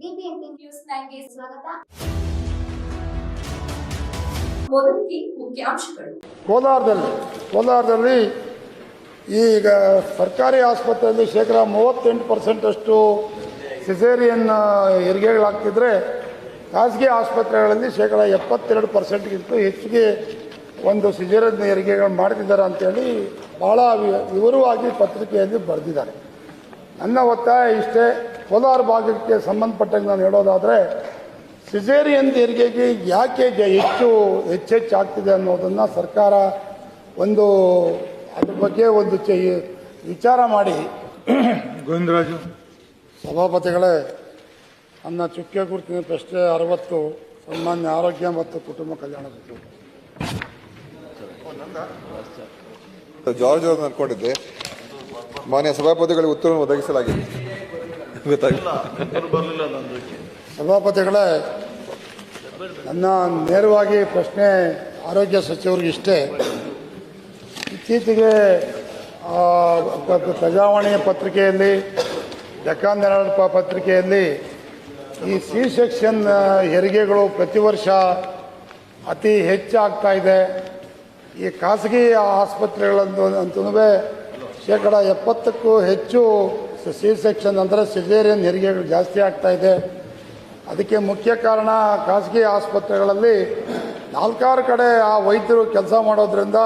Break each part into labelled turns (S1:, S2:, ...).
S1: News ಸ್ವಾಗತ. ಮುಖ್ಯಾಂಶಗಳು.
S2: ಕೋಲಾರದಲ್ಲಿ ಕೋಲಾರದಲ್ಲಿ ಈಗ ಸರ್ಕಾರಿ ಆಸ್ಪತ್ರೆಯಲ್ಲಿ ಶೇಕಡ ಮೂವತ್ತೆಂಟು ಪರ್ಸೆಂಟಷ್ಟು ಸಿಸೇರಿಯನ್ ಹೆರಿಗೆಗಳಾಗ್ತಿದ್ರೆ ಖಾಸಗಿ ಆಸ್ಪತ್ರೆಗಳಲ್ಲಿ ಶೇಕಡ ಎಪ್ಪತ್ತೆರಡು ಪರ್ಸೆಂಟ್ಗಿಂತ ಹೆಚ್ಚಿಗೆ ಒಂದು ಸಿಸೇರಿಯನ್ ಹೆರಿಗೆಗಳು ಮಾಡ್ತಿದ್ದಾರೆ ಅಂತೇಳಿ ಭಾಳ ವಿವರವಾಗಿ ಪತ್ರಿಕೆಯಲ್ಲಿ ಬರೆದಿದ್ದಾರೆ. ನನ್ನ ಒತ್ತಾಯ ಇಷ್ಟೇ ಕೋಲಾರ ಭಾಗಕ್ಕೆ ಸಂಬಂಧಪಟ್ಟಂಗೆ ನಾನು ಹೇಳೋದಾದರೆ ಸಿಜೇರಿಯನ್ ತೆರಿಗೆಗೆ ಯಾಕೆ ಜ- ಹೆಚ್ಚು ಹೆಚ್ಚೆಚ್ಚು ಆಗ್ತಿದೆ ಅನ್ನೋದನ್ನು ಸರ್ಕಾರ ಒಂದು ಅದ್ರ ಬಗ್ಗೆ ಒಂದು ಚೆ- ವಿಚಾರ ಮಾಡಿ.
S3: ಗೋವಿಂದರಾಜು.
S2: ಸಭಾಪತಿಗಳೇ ನನ್ನ ಚುಕ್ಕೆ ಗುರುತಿನ ಪ್ರಶ್ನೆ ಅರವತ್ತು ಸಾಮಾನ್ಯ ಆರೋಗ್ಯ ಮತ್ತು ಕುಟುಂಬ ಕಲ್ಯಾಣ ಸಚಿವರು
S4: ಜಾರ್ಜ್ ಅವ್ರನ್ನ ಅನ್ಕೊಂಡಿದ್ದೆ. ಮಾನ್ಯ ಸಭಾಪತಿಗಳಿಗೆ ಉತ್ತರವನ್ನು ಒದಗಿಸಲಾಗಿದೆ.
S2: ಸಭಾಪತಿಗಳೇ ನನ್ನ ನೇರವಾಗಿ ಪ್ರಶ್ನೆ ಆರೋಗ್ಯ ಸಚಿವರಿಗೆ ಇಷ್ಟೇ. ಇತ್ತೀಚೆಗೆ ಆ, ಪ- ಪ- ಪ್ರಜಾವಾಣಿಯ ಪತ್ರಿಕೆಯಲ್ಲಿ ಡೆಕ್ಕಾನ್ ಹೆರಾಲ್ಡ್ ಪತ್ರಿಕೆಯಲ್ಲಿ ಈ ಸಿ ಸೆಕ್ಷನ್ ಹೆರಿಗೆಗಳು ಪ್ರತಿ ವರ್ಷ ಅತಿ ಹೆಚ್ಚಾಗ್ತಾ ಇದೆ. ಈ ಖಾಸಗಿ ಆಸ್ಪತ್ರೆಗಳಂತೂ ಅಂತೂ ಶೇಕಡ ಎಪ್ಪತ್ತಕ್ಕೂ ಹೆಚ್ಚು ಸಿ ಸೆಕ್ಷನ್ ಅಂದರೆ ಸಿಜೇರಿಯನ್ ಹೆರಿಗೆಗಳು ಜಾಸ್ತಿ ಆಗ್ತಾ ಇದೆ. ಅದಕ್ಕೆ ಮುಖ್ಯ ಕಾರಣ ಖಾಸಗಿ ಆಸ್ಪತ್ರೆಗಳಲ್ಲಿ ನಾಲ್ಕಾರು ಕಡೆ ಆ ವೈದ್ಯರು ಕೆಲಸ ಮಾಡೋದ್ರಿಂದ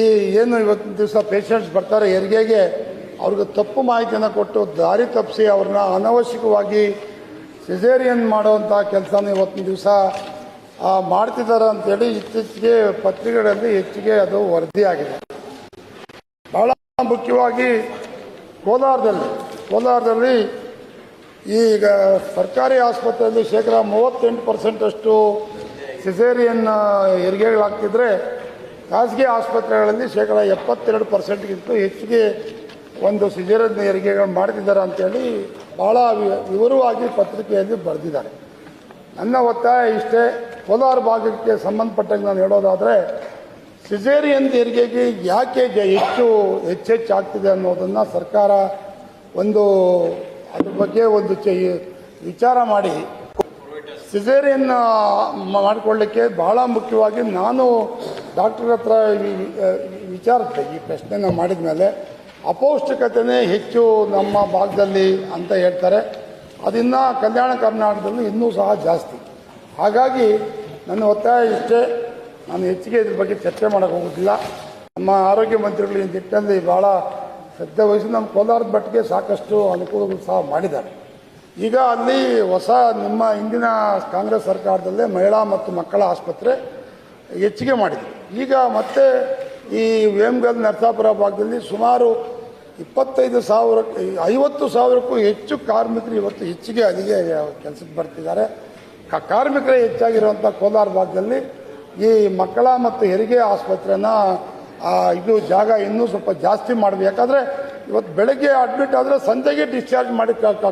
S2: ಈ ಏನು ಇವತ್ತಿನ ದಿವಸ ಪೇಷಂಟ್ಸ್ ಬರ್ತಾರೆ ಹೆರಿಗೆಗೆ, ಅವ್ರಿಗೆ ತಪ್ಪು ಮಾಹಿತಿಯನ್ನು ಕೊಟ್ಟು ದಾರಿ ತಪ್ಪಿಸಿ ಅವ್ರನ್ನ ಅನವಶ್ಯಕವಾಗಿ ಸಿಜೇರಿಯನ್ ಮಾಡುವಂಥ ಕೆಲಸನ ಇವತ್ತಿನ ದಿವಸ ಮಾಡ್ತಿದ್ದಾರೆ ಅಂತೇಳಿ ಇತ್ತೀಚೆಗೆ ಪತ್ರಿಕೆಗಳಲ್ಲಿ ಹೆಚ್ಚಿಗೆ ಅದು ವರದಿಯಾಗಿದೆ. ಬಹಳ ಮುಖ್ಯವಾಗಿ ಕೋಲಾರದಲ್ಲಿ ಕೋಲಾರದಲ್ಲಿ ಈಗ ಸರ್ಕಾರಿ ಆಸ್ಪತ್ರೆಯಲ್ಲಿ ಶೇಕಡ ಮೂವತ್ತೆಂಟು ಪರ್ಸೆಂಟಷ್ಟು ಸಿಸೇರಿಯನ್ ಹೆರಿಗೆಗಳಾಗ್ತಿದ್ರೆ ಖಾಸಗಿ ಆಸ್ಪತ್ರೆಗಳಲ್ಲಿ ಶೇಕಡ ಎಪ್ಪತ್ತೆರಡು ಪರ್ಸೆಂಟ್ಗಿಂತ ಹೆಚ್ಚಿಗೆ ಒಂದು ಸಿಸೇರಿಯನ್ ಹೆರಿಗೆಗಳು ಮಾಡ್ತಿದ್ದಾರೆ ಅಂತೇಳಿ ಭಾಳ ವಿವರವಾಗಿ ಪತ್ರಿಕೆಯಲ್ಲಿ ಬರೆದಿದ್ದಾರೆ. ನನ್ನ ಒತ್ತಾಯ ಇಷ್ಟೇ, ಕೋಲಾರ ಭಾಗಕ್ಕೆ ಸಂಬಂಧಪಟ್ಟಂಗೆ ನಾನು ಹೇಳೋದಾದರೆ ಸಿಸೇರಿಯನ್ ಹೆರಿಗೆಗೆ ಯಾಕೆ ಹೆಚ್ಚು ಹೆಚ್ಚೆಚ್ಚಾಗ್ತಿದೆ ಅನ್ನೋದನ್ನು ಸರ್ಕಾರ ಒಂದು ಅದ್ರ ಬಗ್ಗೆ ಒಂದು ವಿಚಾರ ಮಾಡಿ ಸಿಸೇರಿಯನ್ ಮಾಡಿಕೊಳ್ಳಿಕ್ಕೆ ಬಹಳ ಮುಖ್ಯವಾಗಿ ನಾನು ಡಾಕ್ಟರ್ ಹತ್ರ ವಿ- ವಿಚಾರಿಸಿದೆ ಈ ಪ್ರಶ್ನೆನ ಮಾಡಿದ ಮೇಲೆ ಅಪೌಷ್ಟಿಕತೆನೇ ಹೆಚ್ಚು ನಮ್ಮ ಭಾಗದಲ್ಲಿ ಅಂತ ಹೇಳ್ತಾರೆ ಅದಿನ್ನ ಕಲ್ಯಾಣ ಕರ್ನಾಟಕದಲ್ಲಿ ಇನ್ನೂ ಸಹ ಜಾಸ್ತಿ ಹಾಗಾಗಿ ನನ್ನ ಒತ್ತಾಯ ಇಷ್ಟೇ ನಾನು ಹೆಚ್ಚಿಗೆ ಇದ್ರ ಬಗ್ಗೆ ಚರ್ಚೆ ಮಾಡೋಕ್ಕೆ ಹೋಗೋದಿಲ್ಲ. ನಮ್ಮ ಆರೋಗ್ಯ ಮಂತ್ರಿಗಳು ಈ ನಿಟ್ಟಿನಲ್ಲಿ ಭಾಳ ಶ್ರದ್ಧೆ ವಹಿಸಿ ನಮ್ಮ ಕೋಲಾರದ ಮಟ್ಟಿಗೆ ಸಾಕಷ್ಟು ಅನುಕೂಲಗಳು ಸಹ ಮಾಡಿದ್ದಾರೆ. ಈಗ ಅಲ್ಲಿ ಹೊಸ ನಿಮ್ಮ ಹಿಂದಿನ ಕಾಂಗ್ರೆಸ್ ಸರ್ಕಾರದಲ್ಲೇ ಮಹಿಳಾ ಮತ್ತು ಮಕ್ಕಳ ಆಸ್ಪತ್ರೆ ಹೆಚ್ಚಿಗೆ ಮಾಡಿದೆ. ಈಗ ಮತ್ತೆ ಈ ವೇಮ್ಗಲ್ ನರಸಾಪುರ ಭಾಗದಲ್ಲಿ ಸುಮಾರು ಇಪ್ಪತ್ತೈದು ಸಾವಿರ, ಐವತ್ತು ಸಾವಿರಕ್ಕೂ ಹೆಚ್ಚು ಕಾರ್ಮಿಕರು ಇವತ್ತು ಹೆಚ್ಚಿಗೆ ಅಲ್ಲಿಗೆ ಕೆಲಸಕ್ಕೆ ಬರ್ತಿದ್ದಾರೆ. ಕಾರ್ಮಿಕರೇ ಹೆಚ್ಚಾಗಿರುವಂಥ ಕೋಲಾರ ಭಾಗದಲ್ಲಿ ಈ ಮಕ್ಕಳ ಮತ್ತು ಹೆರಿಗೆ ಆಸ್ಪತ್ರೆನ ಇದು ಜಾಗ ಇನ್ನೂ ಸ್ವಲ್ಪ ಜಾಸ್ತಿ ಮಾಡಬೇಕು. ಯಾಕಂದರೆ ಇವತ್ತು ಬೆಳಗ್ಗೆ ಅಡ್ಮಿಟ್ ಆದರೆ ಸಂಜೆಗೆ ಡಿಸ್ಚಾರ್ಜ್ ಮಾಡಿ ಕ-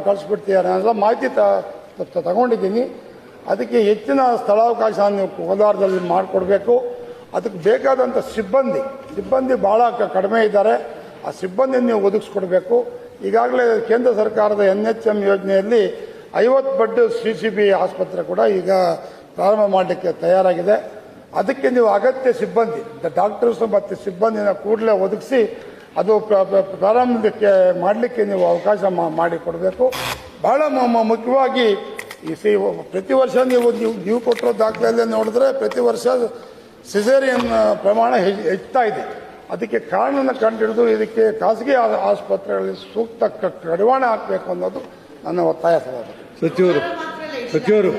S2: ಅನ್ನೋ ಮಾಹಿತಿ ತ- ತಗೊಂಡಿದ್ದೀನಿ. ಅದಕ್ಕೆ ಹೆಚ್ಚಿನ ಸ್ಥಳಾವಕಾಶ ನೀವು ಕೋಲಾರದಲ್ಲಿ ಮಾಡಿಕೊಡ್ಬೇಕು. ಅದಕ್ಕೆ ಬೇಕಾದಂಥ ಸಿಬ್ಬಂದಿ ಸಿಬ್ಬಂದಿ ಭಾಳ ಕಡಿಮೆ ಇದ್ದಾರೆ. ಆ ಸಿಬ್ಬಂದಿ ನೀವು ಒದಗಿಸ್ಕೊಡ್ಬೇಕು. ಈಗಾಗಲೇ ಕೇಂದ್ರ ಸರ್ಕಾರದ ಎನ್ ಎಚ್ ಎಂ ಯೋಜನೆಯಲ್ಲಿ ಐವತ್ತು ಬಡ್ಡು ಸಿ ಸಿ ಬಿ ಆಸ್ಪತ್ರೆ ಕೂಡ ಈಗ ಪ್ರಾರಂಭ ಮಾಡಲಿಕ್ಕೆ ತಯಾರಾಗಿದೆ. ಅದಕ್ಕೆ ನೀವು ಅಗತ್ಯ ಸಿಬ್ಬಂದಿ ಡಾಕ್ಟರ್ಸ್ ಮತ್ತು ಸಿಬ್ಬಂದಿನ ಕೂಡಲೇ ಒದಗಿಸಿ ಅದು ಪ್ರ- ಪ್ರ- ಪ್ರಾರಂಭಕ್ಕೆ ಮಾಡಲಿಕ್ಕೆ ನೀವು ಅವಕಾಶ ಮಾ- ಮಾಡಿಕೊಡಬೇಕು ಬಹಳ ಮುಖ್ಯವಾಗಿ ಈ ಸಿ ಪ್ರತಿ ವರ್ಷ ನೀವು ನೀವು ನೀವು ಕೊಟ್ಟಿರೋ ದಾಖಲೆಯಲ್ಲೇ ನೋಡಿದ್ರೆ ಪ್ರತಿ ವರ್ಷ ಸಿಸೇರಿಯನ್ ಪ್ರಮಾಣ ಹೆಚ್- ಹೆಚ್ಚುತ್ತಾ ಇದೆ. ಅದಕ್ಕೆ ಕಾರಣನ ಕಂಡುಹಿಡಿದು ಇದಕ್ಕೆ ಖಾಸಗಿ ಆಸ್ಪತ್ರೆಗಳಲ್ಲಿ ಸೂಕ್ತ ಕಡಿವಾಣ ಹಾಕಬೇಕು ಅನ್ನೋದು ನನ್ನ ಒತ್ತಾಯ
S3: ಸಚಿವರು ಸಚಿವರು.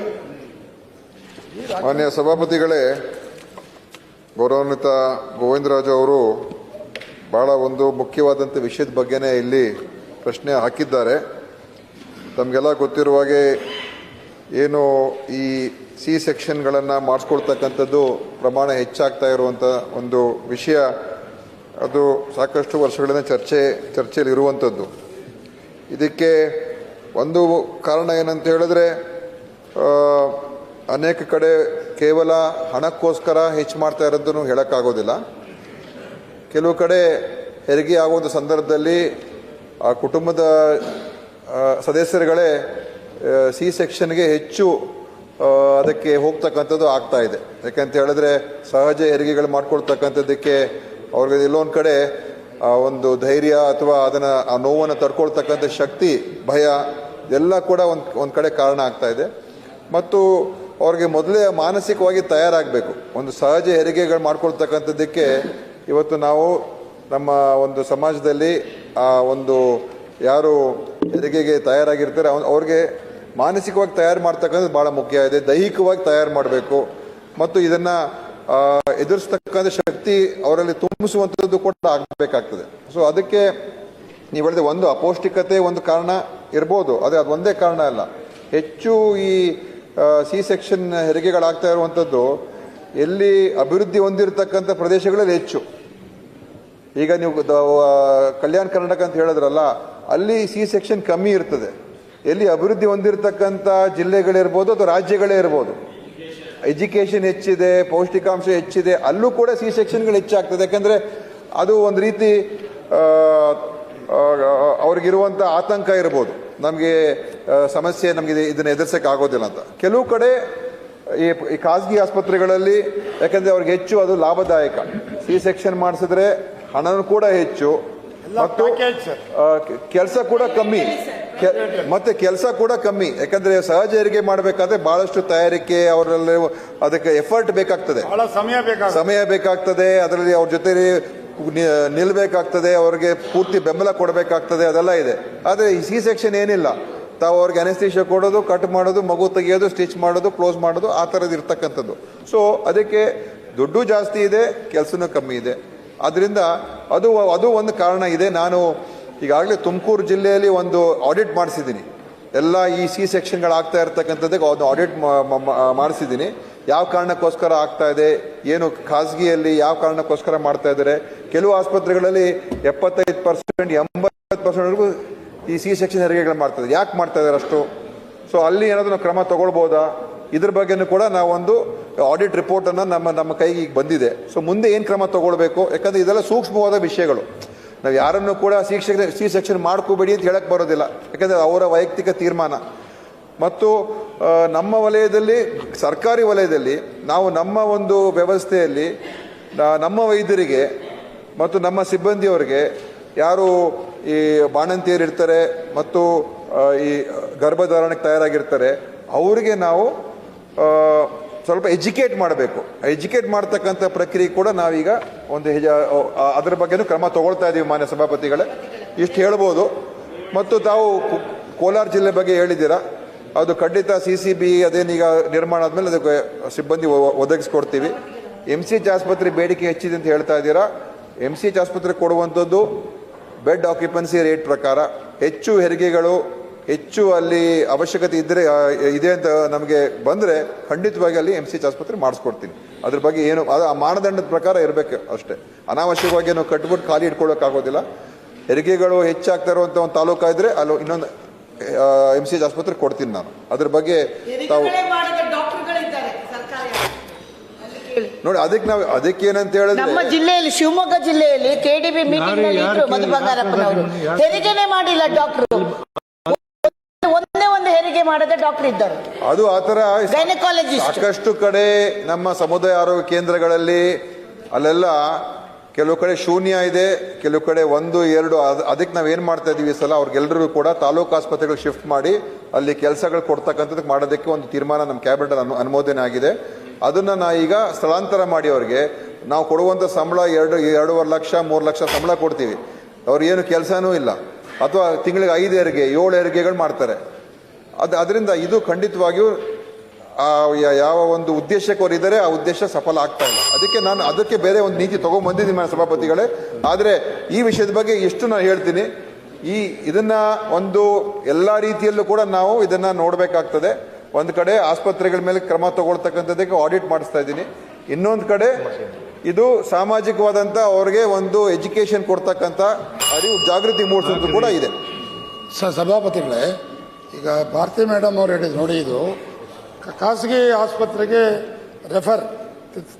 S4: ಮಾನ್ಯ ಸಭಾಪತಿಗಳೇ ಗೌರವಾನ್ವಿತ ಗೋವಿಂದರಾಜು ಅವರು ಬಹಳ ಒಂದು ಮುಖ್ಯವಾದಂಥ ವಿಷಯದ ಬಗ್ಗೆನೇ ಇಲ್ಲಿ ಪ್ರಶ್ನೆ ಹಾಕಿದ್ದಾರೆ. ತಮಗೆಲ್ಲ ಗೊತ್ತಿರುವ ಹಾಗೆ ಏನು ಈ ಸಿ ಸೆಕ್ಷನ್ಗಳನ್ನು ಮಾಡಿಸ್ಕೊಳ್ತಕ್ಕಂಥದ್ದು ಪ್ರಮಾಣ ಹೆಚ್ಚಾಗ್ತಾ ಇರುವಂಥ ಒಂದು ವಿಷಯ, ಅದು ಸಾಕಷ್ಟು ವರ್ಷಗಳಿಂದ ಚರ್ಚೆ, ಚರ್ಚೆಯಲ್ಲಿ ಇರುವಂಥದ್ದು ಇದಕ್ಕೆ ಒಂದು ಕಾರಣ ಏನಂತ ಹೇಳಿದ್ರೆ ಅನೇಕ ಕಡೆ ಕೇವಲ ಹಣಕ್ಕೋಸ್ಕರ ಹೆಚ್ಚು ಮಾಡ್ತಾ ಇರೋದನ್ನು ಹೇಳೋಕ್ಕಾಗೋದಿಲ್ಲ. ಕೆಲವು ಕಡೆ ಹೆರಿಗೆ ಆಗುವಂಥ ಸಂದರ್ಭದಲ್ಲಿ, ಆ ಕುಟುಂಬದ ಸದಸ್ಯರುಗಳೇ ಸಿ ಸೆಕ್ಷನ್ಗೆ ಹೆಚ್ಚು ಅದಕ್ಕೆ ಹೋಗ್ತಕ್ಕಂಥದ್ದು ಆಗ್ತಾ ಇದೆ. ಹೇಳಿದ್ರೆ ಸಹಜ ಹೆರಿಗೆಗಳು ಮಾಡ್ಕೊಳ್ತಕ್ಕಂಥದ್ದಕ್ಕೆ ಅವ್ರಿಗೆ ಎಲ್ಲೊಂದು ಕಡೆ ಒಂದು ಧೈರ್ಯ ಅಥವಾ ಅದನ್ನ, ಆ ನೋವನ್ನು ತಡ್ಕೊಳ್ತಕ್ಕಂಥ ಶಕ್ತಿ, ಭಯ ಎಲ್ಲ ಕೂಡ ಒಂದು ಒಂದು ಕಡೆ ಕಾರಣ ಆಗ್ತಾ ಇದೆ. ಮತ್ತು ಅವ್ರಿಗೆ ಮೊದಲೇ ಮಾನಸಿಕವಾಗಿ ತಯಾರಾಗಬೇಕು. ಒಂದು ಸಹಜ ಹೆರಿಗೆಗಳು ಮಾಡ್ಕೊಳ್ತಕ್ಕಂಥದ್ದಕ್ಕೆ ಇವತ್ತು ನಾವು ನಮ್ಮ ಒಂದು ಸಮಾಜದಲ್ಲಿ, ಆ ಒಂದು ಯಾರು ಹೆರಿಗೆಗೆ ತಯಾರಾಗಿರ್ತಾರೆ, ಅವ್ನು, ಅವ್ರಿಗೆ ಮಾನಸಿಕವಾಗಿ ತಯಾರು ಮಾಡ್ತಕ್ಕಂಥದ್ದು ಭಾಳ ಮುಖ್ಯ. ಇದೆ ದೈಹಿಕವಾಗಿ ತಯಾರು ಮಾಡಬೇಕು. ಮತ್ತು ಇದನ್ನ ಎದುರಿಸ್ತಕ್ಕಂಥ ಶಕ್ತಿ ಅವರಲ್ಲಿ ತುಂಬಿಸುವಂಥದ್ದು ಕೂಡ ಆಗಬೇಕಾಗ್ತದೆ. ಸೊ ಅದಕ್ಕೆ ನೀವು ಹೇಳಿದೆ ಒಂದು ಅಪೌಷ್ಟಿಕತೆ ಒಂದು ಕಾರಣ ಇರ್ಬೋದು. ಅದೇ, ಅದು ಒಂದೇ ಕಾರಣ ಅಲ್ಲ. ಹೆಚ್ಚು ಈ ಸಿ ಸೆಕ್ಷನ್ ಹೆರಿಗೆಗಳಾಗ್ತಾ ಇರುವಂಥದ್ದು, ಎಲ್ಲಿ ಅಭಿವೃದ್ಧಿ ಹೊಂದಿರತಕ್ಕಂಥ ಪ್ರದೇಶಗಳಲ್ಲಿ ಹೆಚ್ಚು. ಈಗ ನೀವು ಕಲ್ಯಾಣ ಕರ್ನಾಟಕ ಅಂತ ಹೇಳಿದ್ರಲ್ಲ, ಅಲ್ಲಿ ಸಿ ಸೆಕ್ಷನ್ ಕಮ್ಮಿ ಇರ್ತದೆ. ಎಲ್ಲಿ ಅಭಿವೃದ್ಧಿ ಹೊಂದಿರತಕ್ಕಂಥ ಜಿಲ್ಲೆಗಳಿರ್ಬೋದು ಅಥವಾ ರಾಜ್ಯಗಳೇ ಇರ್ಬೋದು. ಎಜುಕೇಷನ್ ಹೆಚ್ಚಿದೆ, ಪೌಷ್ಟಿಕಾಂಶ ಹೆಚ್ಚಿದೆ, ಅಲ್ಲೂ ಕೂಡ ಸಿ ಸೆಕ್ಷನ್ಗಳು ಹೆಚ್ಚಾಗ್ತದೆ. ಯಾಕಂದ್ರೆ ಅದು ಒಂದು ರೀತಿ ಅವ್ರಿಗಿರುವಂಥ ಆತಂಕ ಇರ್ಬೋದು. ನಮಗೆ ಸಮಸ್ಯೆ ನಮಗೆ ಇದನ್ನು ಎದುರಿಸಕ್ಕೆ ಆಗೋದಿಲ್ಲ ಅಂತ. ಕೆಲವು ಕಡೆ ಈ ಈ ಖಾಸಗಿ ಆಸ್ಪತ್ರೆಗಳಲ್ಲಿ ಯಾಕಂದ್ರೆ ಅವ್ರಿಗೆ ಹೆಚ್ಚು ಅದು ಲಾಭದಾಯಕ. ಸಿ ಸೆಕ್ಷನ್ ಮಾಡಿಸಿದ್ರೆ ಹಣನೂ ಕೂಡ ಹೆಚ್ಚು. ಮತ್ತು ಕೆಲಸ ಕೂಡ ಕಮ್ಮಿ. ಕೆ- ಮತ್ತೆ ಕೆಲಸ ಕೂಡ ಕಮ್ಮಿ. ಯಾಕಂದ್ರೆ ಸಹಜ ಹೆರಿಗೆ ಮಾಡಬೇಕಾದ್ರೆ ಬಹಳಷ್ಟು ತಯಾರಿಕೆ ಅವರಲ್ಲಿ ಅದಕ್ಕೆ ಎಫರ್ಟ್ ಬೇಕಾಗ್ತದೆ.
S2: ಬಹಳ ಸಮಯ ಬೇಕಾಗುತ್ತೆ.
S4: ಸಮಯ ಬೇಕಾಗ್ತದೆ ಅದರಲ್ಲಿ ಅವ್ರ ಜೊತೆ ನಿಲ್ಬೇಕಾಗ್ತದೆ, ಅವ್ರಿಗೆ ಪೂರ್ತಿ ಬೆಂಬಲ ಕೊಡಬೇಕಾಗ್ತದೆ, ಅದೆಲ್ಲ ಇದೆ. ಆದರೆ ಈ ಸಿ ಸೆಕ್ಷನ್ ಏನಿಲ್ಲ. ತಾವು ಅವ್ರಿಗೆ ಅನೆಸ್ತೀಶ ಕೊಡೋದು, ಕಟ್ ಮಾಡೋದು, ಮಗು ತೆಗೆಯೋದು, ಸ್ಟಿಚ್ ಮಾಡೋದು, ಕ್ಲೋಸ್ ಮಾಡೋದು, ಆ ಥರದ್ದು ಇರ್ತಕ್ಕಂಥದ್ದು. ಸೊ, ಅದಕ್ಕೆ ದುಡ್ಡು ಜಾಸ್ತಿ ಇದೆ, ಕೆಲಸನೂ ಕಮ್ಮಿ ಇದೆ. ಅದರಿಂದ ಅದು ಅದು ಒಂದು ಕಾರಣ ಇದೆ. ನಾನು ಈಗಾಗಲೇ ತುಮಕೂರು ಜಿಲ್ಲೆಯಲ್ಲಿ ಒಂದು ಆಡಿಟ್ ಮಾಡಿಸಿದ್ದೀನಿ. ಎಲ್ಲ ಈ ಸಿ ಸೆಕ್ಷನ್ಗಳಾಗ್ತಾ ಇರ್ತಕ್ಕಂಥದ್ದಕ್ಕೆ ಒಂದು ಆಡಿಟ್ ಮಾಡಿಸಿದ್ದೀನಿ. ಯಾವ ಕಾರಣಕ್ಕೋಸ್ಕರ ಆಗ್ತಾ ಇದೆ, ಏನು ಖಾಸಗಿಯಲ್ಲಿ ಯಾವ ಕಾರಣಕ್ಕೋಸ್ಕರ ಮಾಡ್ತಾ ಇದ್ದಾರೆ. ಕೆಲವು ಆಸ್ಪತ್ರೆಗಳಲ್ಲಿ ಎಪ್ಪತ್ತೈದು ಪರ್ಸೆಂಟ್ ಎಂಬತ್ತು ಪರ್ಸೆಂಟ್ವರೆಗೂ ಈ ಸಿ ಸೆಕ್ಷನ್ ಹೆರಿಗೆಗಳು ಮಾಡ್ತಾ ಇದ್ದಾರೆ. ಯಾಕೆ ಮಾಡ್ತಾ ಇದ್ದಾರೆ ಅಷ್ಟು? ಸೊ ಅಲ್ಲಿ ಏನಾದರೂ ಕ್ರಮ ತಗೊಳ್ಬೋದಾ? ಇದ್ರ ಬಗ್ಗೆನೂ ಕೂಡ ನಾವೊಂದು ಆಡಿಟ್ ರಿಪೋರ್ಟನ್ನು ನಮ್ಮ ನಮ್ಮ ಕೈಗೆ ಈಗ ಬಂದಿದೆ. ಸೊ ಮುಂದೆ ಏನು ಕ್ರಮ ತಗೊಳ್ಬೇಕು? ಯಾಕಂದರೆ ಇದೆಲ್ಲ ಸೂಕ್ಷ್ಮವಾದ ವಿಷಯಗಳು. ನಾವು ಯಾರನ್ನು ಕೂಡ ಸಿ ಸೆಕ್ಷನ್ ಸಿ ಸೆಕ್ಷನ್ ಮಾಡ್ಕೋಬೇಡಿ ಅಂತ ಹೇಳಕ್ಕೆ ಬರೋದಿಲ್ಲ. ಯಾಕಂದರೆ ಅವರ ವೈಯಕ್ತಿಕ ತೀರ್ಮಾನ. ಮತ್ತು ನಮ್ಮ ವಲಯದಲ್ಲಿ, ಸರ್ಕಾರಿ ವಲಯದಲ್ಲಿ, ನಾವು ನಮ್ಮ ಒಂದು ವ್ಯವಸ್ಥೆಯಲ್ಲಿ ನಮ್ಮ ವೈದ್ಯರಿಗೆ ಮತ್ತು ನಮ್ಮ ಸಿಬ್ಬಂದಿಯವರಿಗೆ ಯಾರು ಈ ಬಾಣಂತಿಯರಿರ್ತಾರೆ ಮತ್ತು ಈ ಗರ್ಭಧಾರಣೆಗೆ ತಯಾರಾಗಿರ್ತಾರೆ, ಅವರಿಗೆ ನಾವು ಸ್ವಲ್ಪ ಎಜುಕೇಟ್ ಮಾಡಬೇಕು. ಎಜುಕೇಟ್ ಮಾಡ್ತಕ್ಕಂಥ ಪ್ರಕ್ರಿಯೆ ಕೂಡ ನಾವೀಗ ಒಂದು ಹೆಜ ಅದರ ಬಗ್ಗೆನೂ ಕ್ರಮ ತಗೊಳ್ತಾ ಇದ್ದೀವಿ ಮಾನ್ಯ ಸಭಾಪತಿಗಳೇ. ಇಷ್ಟು ಹೇಳ್ಬೋದು. ಮತ್ತು ತಾವು ಕೋಲಾರ ಜಿಲ್ಲೆ ಬಗ್ಗೆ ಹೇಳಿದ್ದೀರಾ? ಅದು ಖಂಡಿತ ಸಿ ಸಿ ಬಿ ಅದೇನೀಗ ನಿರ್ಮಾಣ ಆದಮೇಲೆ ಅದಕ್ಕೆ ಸಿಬ್ಬಂದಿ ಒದಗಿಸ್ಕೊಡ್ತೀವಿ. ಎಂ ಸಿ ಎಚ್ ಆಸ್ಪತ್ರೆ ಬೇಡಿಕೆ ಹೆಚ್ಚಿದೆ ಅಂತ ಹೇಳ್ತಾ ಇದ್ದೀರಾ? ಎಂ ಸಿ ಎಚ್ ಆಸ್ಪತ್ರೆ ಕೊಡುವಂಥದ್ದು ಬೆಡ್ ಆಕ್ಯುಪೆನ್ಸಿ ರೇಟ್ ಪ್ರಕಾರ. ಹೆಚ್ಚು ಹೆರಿಗೆಗಳು, ಹೆಚ್ಚು ಅಲ್ಲಿ ಅವಶ್ಯಕತೆ ಇದ್ದರೆ ಇದೆ ಅಂತ ನಮಗೆ ಬಂದರೆ ಖಂಡಿತವಾಗಿ ಅಲ್ಲಿ ಎಂ ಸಿ ಎಚ್ ಆಸ್ಪತ್ರೆ ಮಾಡಿಸ್ಕೊಡ್ತೀನಿ. ಅದ್ರ ಬಗ್ಗೆ ಏನು, ಅದು ಆ ಮಾನದಂಡದ ಪ್ರಕಾರ ಇರಬೇಕು ಅಷ್ಟೇ. ಅನಾವಶ್ಯಕವಾಗಿ ನಾವು ಕಟ್ಬಿಟ್ಟು ಖಾಲಿ ಇಟ್ಕೊಳ್ಳೋಕ್ಕಾಗೋದಿಲ್ಲ ಹೆರಿಗೆಗಳು ಹೆಚ್ಚಾಗ್ತಾ ಇರುವಂಥ ಒಂದು ತಾಲೂಕು ಇದ್ದರೆ ಅಲ್ಲಿ ಇನ್ನೊಂದು ಎಂ ಸಿ ಎಚ್ ಆಸ್ಪತ್ರೆ ಕೊಡ್ತೀನಿ ನಾನು. ಅದ್ರ ಬಗ್ಗೆ ತಾವು ನೋಡಿ ಅದಕ್ಕೆ ನಾವು ಅದಕ್ಕೆ ಏನಂತ ಹೇಳಿದ್ರೆ
S5: ನಮ್ಮ ಜಿಲ್ಲೆಯಲ್ಲಿ ಶಿವಮೊಗ್ಗ ಜಿಲ್ಲೆಯಲ್ಲಿ ಕೆಡಿಬಿ
S3: ಮೀಟಿಂಗ್ನಲ್ಲಿ
S5: ಇದ್ರು ಮಧು ಬಂಗಾರಪ್ಪನವರು. ಹೆರಿಗೆನೆ ಮಾಡಿಲ್ಲ ಡಾಕ್ಟರ್. ಒಂದೇ ಒಂದು ಹೆರಿಗೆ ಮಾಡದ ಡಾಕ್ಟರ್ ಇದ್ದರು.
S4: ಅದು ಆತರ
S5: Gynecologist.
S4: ಸಾಕಷ್ಟು ಕಡೆ ನಮ್ಮ ಸಮುದಾಯ ಆರೋಗ್ಯ ಕೇಂದ್ರಗಳಲ್ಲಿ ಅಲ್ಲೆಲ್ಲ ಕೆಲವು ಕಡೆ ಶೂನ್ಯ ಇದೆ, ಕೆಲವು ಕಡೆ ಒಂದು, ಎರಡು, ಅದ್- ಅದಕ್ಕೆ ನಾವು ಏನು ಮಾಡ್ತಾ ಇದ್ದೀವಿ ಸಲ ಅವ್ರಿಗೆಲ್ಲರಿಗೂ ಕೂಡ ತಾಲೂಕು ಆಸ್ಪತ್ರೆಗಳು ಶಿಫ್ಟ್ ಮಾಡಿ ಅಲ್ಲಿ ಕೆಲಸಗಳು ಕೊಡ್ತಕ್ಕಂಥದ್ದಕ್ಕೆ ಮಾಡೋದಕ್ಕೆ ಒಂದು ತೀರ್ಮಾನ ನಮ್ಮ ಕ್ಯಾಬಿನೆಟ್ ಅನು ಅನುಮೋದನೆ ಆಗಿದೆ. ಅದನ್ನು ನಾ ಈಗ ಸ್ಥಳಾಂತರ ಮಾಡಿ ಅವ್ರಿಗೆ. ನಾವು ಕೊಡುವಂಥ ಸಂಬಳ ಎರಡು, ಎರಡೂವರೆ ಲಕ್ಷ, ಮೂರು ಲಕ್ಷ ಸಂಬಳ ಕೊಡ್ತೀವಿ. ಅವ್ರಿಗೇನು ಕೆಲಸನೂ ಇಲ್ಲ. ಅಥವಾ ತಿಂಗಳಿಗೆ ಐದು ಹೆರಿಗೆ ಏಳು ಹೆರಿಗೆಗಳು ಮಾಡ್ತಾರೆ. ಅದು, ಅದರಿಂದ ಇದು ಖಂಡಿತವಾಗಿಯೂ ಆ ಯಾವ ಒಂದು ಇದ್ದಾರೆ ಆ ಉದ್ದೇಶ ಸಫಲ ಆಗ್ತಾ ಇಲ್ಲ. ಅದಕ್ಕೆ ನಾನು ಅದಕ್ಕೆ ಬೇರೆ ಒಂದು ನೀತಿ ತಗೊಂಡ್ಬಂದಿದ್ದೀನಿ ನನ್ನ ಸಭಾಪತಿಗಳೇ. ಆದರೆ ಈ ವಿಷಯದ ಬಗ್ಗೆ ಎಷ್ಟು ನಾನು ಹೇಳ್ತೀನಿ. ಈ ಇದನ್ನ ಒಂದು ಎಲ್ಲ ರೀತಿಯಲ್ಲೂ ಕೂಡ ನಾವು ಇದನ್ನ ನೋಡಬೇಕಾಗ್ತದೆ. ಒಂದು ಕಡೆ ಆಸ್ಪತ್ರೆಗಳ ಮೇಲೆ ಕ್ರಮ ತಗೊಳ್ತಕ್ಕಂಥದ್ದಕ್ಕೆ ಆಡಿಟ್ ಮಾಡಿಸ್ತಾ ಇದ್ದೀನಿ. ಇನ್ನೊಂದು ಕಡೆ ಇದು ಸಾಮಾಜಿಕವಾದಂಥ ಅವ್ರಿಗೆ ಒಂದು ಎಜುಕೇಶನ್ ಕೊಡ್ತಕ್ಕಂಥ ಅರಿವು, ಜಾಗೃತಿ ಮೂಡಿಸೋದು ಕೂಡ ಇದೆ.
S2: ಸಭಾಪತಿಗಳೇ, ಈಗ ಭಾರತಿ ಮೇಡಮ್ ಅವ್ರು ಹೇಳಿದ್ರು ನೋಡಿ ಇದು ಖಾಸಗಿ ಆಸ್ಪತ್ರೆಗೆ ರೆಫರ್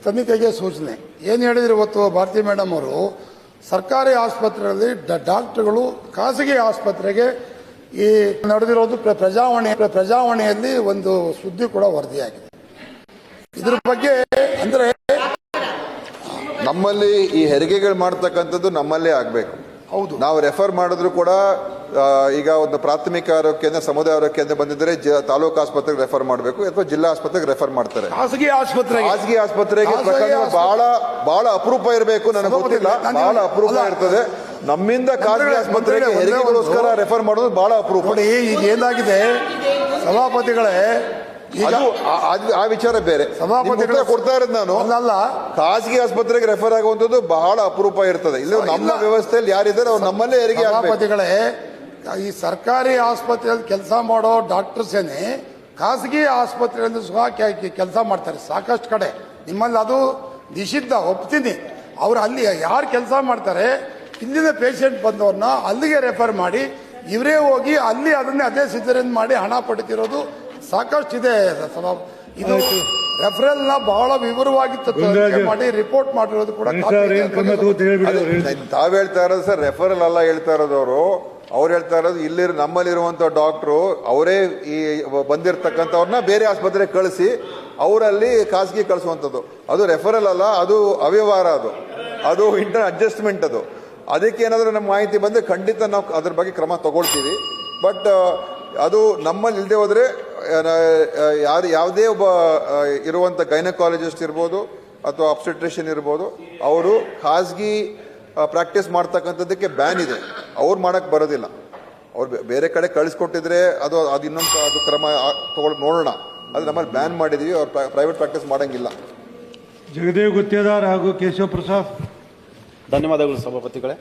S2: ತನಿಖೆಗೆ ಸೂಚನೆ. ಏನು ಹೇಳಿದ್ರು ಇವತ್ತು ಭಾರತಿ ಮೇಡಮ್ ಅವರು? ಸರ್ಕಾರಿ ಆಸ್ಪತ್ರೆಯಲ್ಲಿ ಡಾಕ್ಟರ್ಗಳು ಖಾಸಗಿ ಆಸ್ಪತ್ರೆಗೆ ಈ ನಡೆದಿರೋದು ಪ್ರ- ಪ್ರಜಾವಾಣಿ, ಪ್ರ- ಪ್ರಜಾವಾಣಿಯಲ್ಲಿ ಒಂದು ಸುದ್ದಿ ಕೂಡ ವರದಿಯಾಗಿದೆ. ಇದ್ರ ಬಗ್ಗೆ ಅಂದ್ರೆ
S4: ನಮ್ಮಲ್ಲಿ ಈ ಹೆರಿಗೆಗಳು ಮಾಡ್ತಕ್ಕಂಥದ್ದು ನಮ್ಮಲ್ಲೇ ಆಗಬೇಕು.
S2: ಹೌದು.
S4: ನಾವು ರೆಫರ್ ಮಾಡಿದ್ರು ಕೂಡ ಈಗ ಒಂದು ಪ್ರಾಥಮಿಕ ಆರೋಗ್ಯ ಕೇಂದ್ರ ಸಮುದಾಯ ಆರೋಗ್ಯ ಕೇಂದ್ರ ಬಂದಿದ್ರೆ ತಾಲೂಕು ಆಸ್ಪತ್ರೆಗೆ ರೆಫರ್ ಮಾಡಬೇಕು ಅಥವಾ ಜಿಲ್ಲಾ ಆಸ್ಪತ್ರೆಗೆ ರೆಫರ್ ಮಾಡ್ತಾರೆ.
S2: ಖಾಸಗಿ ಆಸ್ಪತ್ರೆಗೆ.
S4: ಖಾಸಗಿ ಆಸ್ಪತ್ರೆಗೆ ಪ್ರಕರಣ ಬಹಳ ಬಹಳ ಅಪರೂಪ ಇರಬೇಕು ನನಗೆ ಗೊತ್ತಿಲ್ಲ. ಬಹಳ ಅಪರೂಪ. ಇರ್ತದೆ. ನಮ್ಮಿಂದ ಖಾಸಗಿ ಆಸ್ಪತ್ರೆಗೆ ಹೆರಿಗೆಗೋಸ್ಕರ ರೆಫರ್ ಮಾಡೋದು ಬಹಳ ಅಪರೂಪ.
S2: ಈಗ ಏನಾಗಿದೆ? ಸಭಾಪತಿಗಳೇ
S4: ಅದು ಆ- ಆ- ವಿಚಾರ ಬೇರೆ.
S2: ಸಭಾಪತಿಗಳ
S4: ನಿಮ್ಗೆ ಉತ್ತರ ಕೊಡ್ತಾ ಇರೋದು ನಾನು
S2: ಅಲ್ಲಲ್ಲ.
S4: ಖಾಸಗಿ ಆಸ್ಪತ್ರೆಗೆ ರೆಫರ್ ಆಗುವಂತದ್ದು ಬಹಳ ಅಪರೂಪ ಇರ್ತದೆ. ಇಲ್ಲ ನಮ್ಮ
S2: ಇಲ್ಲ.
S4: ವ್ಯವಸ್ಥೆಯಲ್ಲಿ ಯಾರಿದ್ದಾರೆ ಅವ್ರು ನಮ್ಮಲ್ಲೇ ಹೆರಿಗೆ ಆಗ್ಬೇಕು.
S2: ಸಭಾಪತಿಗಳೇ ಈ ಸರ್ಕಾರಿ ಆಸ್ಪತ್ರೆಯಲ್ಲಿ ಕೆಲಸ ಮಾಡೋ ಡಾಕ್ಟರ್ಸ್ ಏನೇ ಖಾಸಗಿ ಆಸ್ಪತ್ರೆಯಲ್ಲಿ ಸಹ ಕೆಲಸ ಮಾಡ್ತಾರೆ. ಸಾಕಷ್ಟು ಕಡೆ. ನಿಮ್ಮಲ್ಲಿ ಅದು ನಿಷಿದ್ಧ ಒಪ್ತೀನಿ. ಅವ್ರು ಅಲ್ಲಿ ಯಾರು ಕೆಲಸ ಮಾಡ್ತಾರೆ ಇಲ್ಲಿನ ಪೇಷಂಟ್ ಬಂದವ್ರನ್ನ ಅಲ್ಲಿಗೆ ರೆಫರ್ ಮಾಡಿ ಇವರೇ ಹೋಗಿ ಅಲ್ಲಿ ಅದನ್ನೇ ಅದೇ ಸಿದ್ಧರಿಂದ ಮಾಡಿ ಹಣ ಪಡಿತಿರೋದು ಸಾಕಷ್ಟು ಇದೆ ರೆಫರಲ್ನ ಬಹಳ ವಿವರವಾಗಿ ಮಾಡಿ ರಿಪೋರ್ಟ್ ಮಾಡಿರೋದು ಕೂಡ
S3: ಅವ್ರು.
S4: ತಾವ್ ಹೇಳ್ತಾ ಇರೋದು ಸರ್ ರೆಫರಲ್ ಅಲ್ಲ ಹೇಳ್ತಾ ಇರೋದವರು ಅವ್ರು. ಹೇಳ್ತಾ ಇರೋದು ಇಲ್ಲಿ ನಮ್ಮಲ್ಲಿರುವಂತ ಡಾಕ್ಟ್ರು ಅವರೇ ಈ ಬಂದಿರತಕ್ಕಂಥವ್ರನ್ನ ಬೇರೆ ಆಸ್ಪತ್ರೆಗೆ ಕಳಿಸಿ ಅವರಲ್ಲಿ ಖಾಸಗಿ ಕಳಿಸುವಂಥದ್ದು. ಅದು ರೆಫರಲ್ ಅಲ್ಲ ಅದು ಅವ್ಯವಹಾರ ಅದು. ಅದು ಇಂಟರ್ ಅಡ್ಜಸ್ಟ್ಮೆಂಟ್ ಅದು. ಅದಕ್ಕೆ ಏನಾದರೂ ನಮ್ಮ ಮಾಹಿತಿ ಬಂದರೆ ಖಂಡಿತ ನಾವು ಅದ್ರ ಬಗ್ಗೆ ಕ್ರಮ ತಗೊಳ್ತೀವಿ. ಬಟ್ ಅದು ನಮ್ಮಲ್ಲಿ ಇಲ್ಲದೆ ಹೋದರೆ ಯಾರು ಯಾವುದೇ ಒಬ್ಬ ಇರುವಂಥ ಗೈನಕಾಲಜಿಸ್ಟ್ ಇರ್ಬೋದು ಅಥವಾ ಅಬ್ಸ್ಟಿಟ್ರಿಷಿಯನ್ ಇರ್ಬೋದು ಅವರು ಖಾಸಗಿ ಪ್ರಾಕ್ಟೀಸ್ ಮಾಡ್ತಕ್ಕಂಥದ್ದಕ್ಕೆ ಬ್ಯಾನ್ ಇದೆ. ಅವ್ರು ಮಾಡೋಕ್ಕೆ ಬರೋದಿಲ್ಲ. ಅವ್ರು ಬೇರೆ ಕಡೆ ಕಳಿಸ್ಕೊಟ್ಟಿದ್ರೆ ಅದು ಅದು ಇನ್ನೊಂದು ಅದು ಕ್ರಮ ತೊಗೊಳಕ್ಕೆ ನೋಡೋಣ. ಅದು ನಮ್ಮಲ್ಲಿ ಬ್ಯಾನ್ ಮಾಡಿದ್ದೀವಿ ಅವ್ರು ಪ್ರೈವೇಟ್ ಪ್ರಾಕ್ಟೀಸ್ ಮಾಡೋಂಗಿಲ್ಲ.
S3: ಜಗದೇವ್ ಗುತ್ತೇದಾರ್ ಹಾಗೂ ಕೇಶವ ಪ್ರಸಾದ್
S6: ಧನ್ಯವಾದಗಳು ಸಭಾಪತಿಗಳೇ.